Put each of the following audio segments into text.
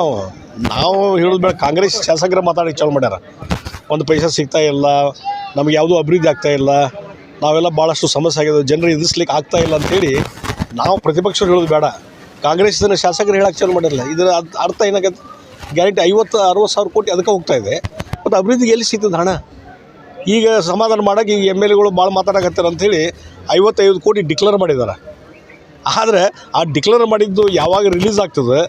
ನಾವು ನಾವು ಹೇಳೋದು ಬೇಡ, ಕಾಂಗ್ರೆಸ್ ಶಾಸಕರ ಮಾತಾಡಿ ಚಾಲು ಮಾಡ್ಯಾರ. ಒಂದು ಪೈಸೆ ಸಿಗ್ತಾ ಇಲ್ಲ, ನಮ್ಗೆ ಯಾವುದೂ ಅಭಿವೃದ್ಧಿ ಆಗ್ತಾ ಇಲ್ಲ, ನಾವೆಲ್ಲ ಭಾಳಷ್ಟು ಸಮಸ್ಯೆ ಆಗಿದೆ, ಜನರು ಎದುರಿಸ್ಲಿಕ್ಕೆ ಆಗ್ತಾ ಇಲ್ಲ ಅಂಥೇಳಿ ನಾವು ಪ್ರತಿಪಕ್ಷರು ಹೇಳೋದು ಬೇಡ. ಕಾಂಗ್ರೆಸ್ನ ಶಾಸಕರು ಹೇಳಕ್ಕೆ ಚಾಲು ಮಾಡಿರಲ್ಲ ಇದರ ಅರ್ಥ ಏನಾಗತ್ತೆ? ಗ್ಯಾರಂಟಿ ಐವತ್ತು, ಅರವತ್ತು ಸಾವಿರ ಕೋಟಿ ಅದಕ್ಕೆ ಹೋಗ್ತಾ ಇದೆ. ಮತ್ತು ಅಭಿವೃದ್ಧಿಗೆ ಎಲ್ಲಿ ಸಿಗ್ತದೆ ಹಣ? ಈಗ ಸಮಾಧಾನ ಮಾಡೋಕೆ ಈಗ ಎಂ ಎಲ್ ಎಗಳು ಭಾಳ ಮಾತಾಡಕತ್ತಾರೆ ಅಂಥೇಳಿ ಐವತ್ತೈದು ಕೋಟಿ ಡಿಕ್ಲೇರ್ ಮಾಡಿದ್ದಾರೆ. ಆದರೆ ಆ ಡಿಕ್ಲೇರ್ ಮಾಡಿದ್ದು ಯಾವಾಗ ರಿಲೀಸ್ ಆಗ್ತದೆ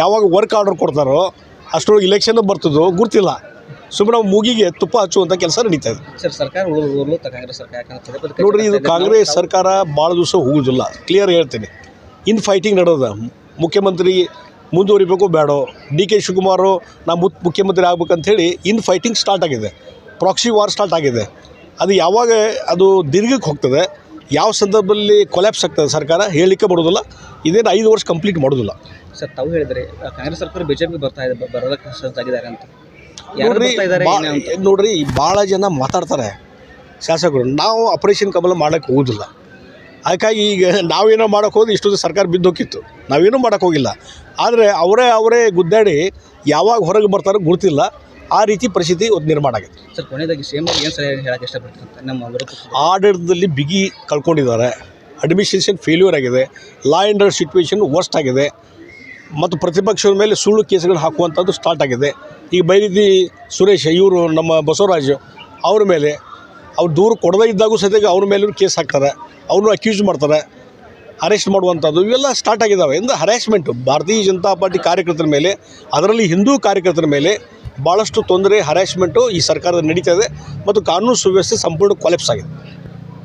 ಯಾವಾಗ ವರ್ಕ್ ಆರ್ಡರ್ ಕೊಡ್ತಾರೋ ಅಷ್ಟರೊಳಗೆ ಇಲೆಕ್ಷನ್ ಬರ್ತದೋ ಗುರ್ತಿಲ್ಲ ಸುಮ್ಮನೆ ಮೂಗಿಗೆ ತುಪ್ಪ ಹಚ್ಚುವಂಥ ಕೆಲಸ ನಡೀತಾ ಇದೆ. ಸರ್ ಸರ್ಕಾರ ನೋಡ್ರಿ ಇದು ಕಾಂಗ್ರೆಸ್ ಸರ್ಕಾರ ಭಾಳ ದಿವಸ ಹೋಗುದಿಲ್ಲ. ಕ್ಲಿಯರ್ ಹೇಳ್ತೀನಿ. ಇನ್ ಫೈಟಿಂಗ್ ನಡೆದ. ಮುಖ್ಯಮಂತ್ರಿ ಮುಂದುವರಿಬೇಕು ಬೇಡೋ. ಡಿ ಕೆ ಶಿವಕುಮಾರು ನಾ ಮುತ್ ಮುಖ್ಯಮಂತ್ರಿ ಆಗ್ಬೇಕಂಥೇಳಿ ಇನ್ ಫೈಟಿಂಗ್ ಸ್ಟಾರ್ಟ್ ಆಗಿದೆ. ಪ್ರಾಕ್ಸಿ ವಾರ್ ಸ್ಟಾರ್ಟ್ ಆಗಿದೆ. ಅದು ಯಾವಾಗ ಅದು ದೀರ್ಘಕ್ಕೆ ಹೋಗ್ತದೆ? ಯಾವ ಸಂದರ್ಭದಲ್ಲಿ ಕೊಲ್ಯಾಪ್ಸ್ ಆಗ್ತದೆ ಸರ್ಕಾರ ಹೇಳಲಿಕ್ಕೆ ಬರೋದಿಲ್ಲ ಇದೇನು ಐದು ವರ್ಷ ಕಂಪ್ಲೀಟ್ ಮಾಡೋದಿಲ್ಲ ಸರ್ ತಾವು ಹೇಳಿದ್ರೆ ಕಾಂಗ್ರೆಸ್ ಸರ್ಕಾರ ಬಿಜೆಪಿ ಬರ್ತಾ ಇದೆ ಬರೋದಕ್ಕೆ ಸಜ್ಜಾಗಿದ್ದಾರೆ ಅಂತ. ನೋಡ್ರಿ ನೋಡ್ರಿ ಭಾಳ ಜನ ಮಾತಾಡ್ತಾರೆ ಶಾಸಕರು. ನಾವು ಆಪರೇಷನ್ ಕಮಲ ಮಾಡೋಕ್ಕೆ ಹೋಗೋದಿಲ್ಲ. ಅದಕ್ಕಾಗಿ ಈಗ ನಾವೇನೋ ಮಾಡೋಕೆ ಹೋದ್ರೆ ಇಷ್ಟೊಂದು ಸರ್ಕಾರ ಬಿದ್ದೋಗಿತ್ತು ನಾವೇನೂ ಮಾಡೋಕ್ಕೋಗಿಲ್ಲ ಆದರೆ ಅವರೇ ಅವರೇ ಗುದ್ದಾಡಿ ಯಾವಾಗ ಹೊರಗೆ ಬರ್ತಾರೋ ಗುರ್ತಿಲ್ಲ ಆ ರೀತಿ ಪರಿಸ್ಥಿತಿ ಒಂದು ನಿರ್ಮಾಣ ಆಗಿದೆ. ಸರ್ ಕೊನೆಯದಾಗಿ ಸೇಮ್ ಏನು ಸರ್ ಹೇಳಕ್ಕೆ ಇಷ್ಟಪಡ್ತಾರೆ ಅಂತ ನಮ್ಮ ಆಡಳಿತದಲ್ಲಿ ಬಿಗಿ ಕಳ್ಕೊಂಡಿದ್ದಾರೆ. ಅಡ್ಮಿನಿಸ್ಟ್ರೇಷನ್ ಫೇಲ್ಯೂರ್ ಆಗಿದೆ. Law and order situation worst ಆಗಿದೆ. ಮತ್ತು ಪ್ರತಿಪಕ್ಷದ ಮೇಲೆ ಸುಳ್ಳು ಕೇಸುಗಳು ಹಾಕುವಂಥದ್ದು ಸ್ಟಾರ್ಟ್ ಆಗಿದೆ. ಈಗ ಬೈರಿದಿ ಸುರೇಶ್ ಇವರು ನಮ್ಮ ಬಸವರಾಜ್ ಅವ್ರ ಮೇಲೆ ಅವ್ರು ದೂರು ಕೊಡದೇ ಇದ್ದಾಗೂ ಸದ್ಯಕ್ಕೆ ಅವ್ರ ಮೇಲೂ ಕೇಸ್ ಹಾಕ್ತಾರೆ. ಅವ್ರನ್ನೂ ಅಕ್ಯೂಸ್ ಮಾಡ್ತಾರೆ. ಅರೆಸ್ಟ್ ಮಾಡುವಂಥದ್ದು ಇವೆಲ್ಲ ಸ್ಟಾರ್ಟ್ ಆಗಿದ್ದಾವೆ ಇಂದ ಹರ್ಯಾಸ್ಮೆಂಟು ಭಾರತೀಯ ಜನತಾ ಪಾರ್ಟಿ ಕಾರ್ಯಕರ್ತರ ಮೇಲೆ ಅದರಲ್ಲಿ ಹಿಂದೂ ಕಾರ್ಯಕರ್ತರ ಮೇಲೆ ಭಾಳಷ್ಟು ತೊಂದರೆ ಹರಾಸ್ಮೆಂಟು ಈ ಸರ್ಕಾರದ ನಡೀತಾ ಇದೆ ಮತ್ತು ಕಾನೂನು ಸುವ್ಯವಸ್ಥೆ ಸಂಪೂರ್ಣ ಕೊಲೆಪ್ಸ್ ಆಗಿದೆ.